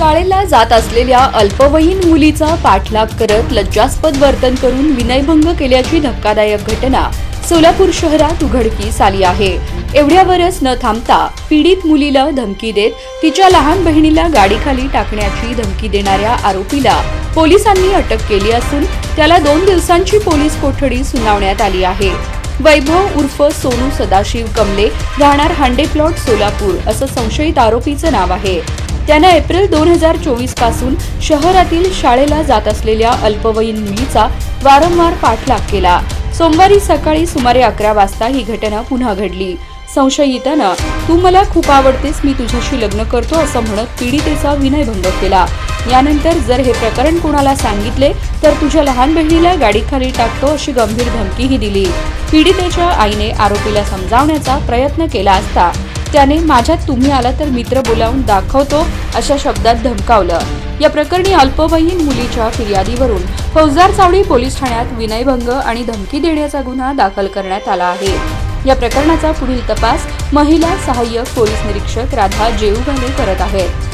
शाळेला जात असलेल्या अल्पवयीन मुलीचा पाठलाग करत लज्जास्पद वर्तन करून विनयभंग केल्याची धक्कादायक घटना सोलापूर शहरात उघडकीस आली आहे. एवढ्यावरच न थांबता पीडित मुलीला धमकी देत तिच्या लहान बहिणीला गाडीखाली टाकण्याची धमकी देणाऱ्या आरोपीला पोलिसांनी अटक केली असून त्याला दोन दिवसांची पोलीस कोठडी सुनावण्यात आली आहे. वैभव उर्फ सोनू सदाशिव कमले राहणार हांडे प्लॉट सोलापूर असं संशयित आरोपीचं नाव आहे. त्यानं एप्रिल दोन हजार चोवीसपासून शहरातील शाळेला जात असलेल्या अल्पवयीन मुलीचा वारंवार पाठलाग केला. सोमवारी सकाळी सुमारे अकरा वाजता ही घटना पुन्हा घडली. संशयितानं तू मला खूप आवडतेस मी तुझ्याशी लग्न करतो असं म्हणत पीडितेचा विनयभंग केला. यानंतर जर हे प्रकरण कोणाला सांगितले तर तुझ्या लहान बहिणीला गाडीखाली टाकतो अशी गंभीर धमकीही दिली. पीडितेच्या आईने आरोपीला समजावण्याचा प्रयत्न केला असता त्याने माझ्यात तुम्ही आला तर मित्र बोलावून दाखवतो अशा शब्दात धमकावलं. या प्रकरणी अल्पवयीन मुलीच्या फिर्यादीवरून फौजदार चावडी पोलीस ठाण्यात विनयभंग आणि धमकी देण्याचा गुन्हा दाखल करण्यात आला आहे. या प्रकरणाचा पुढील तपास महिला सहाय्यक पोलीस निरीक्षक राधा जेऊघाले करत आहेत.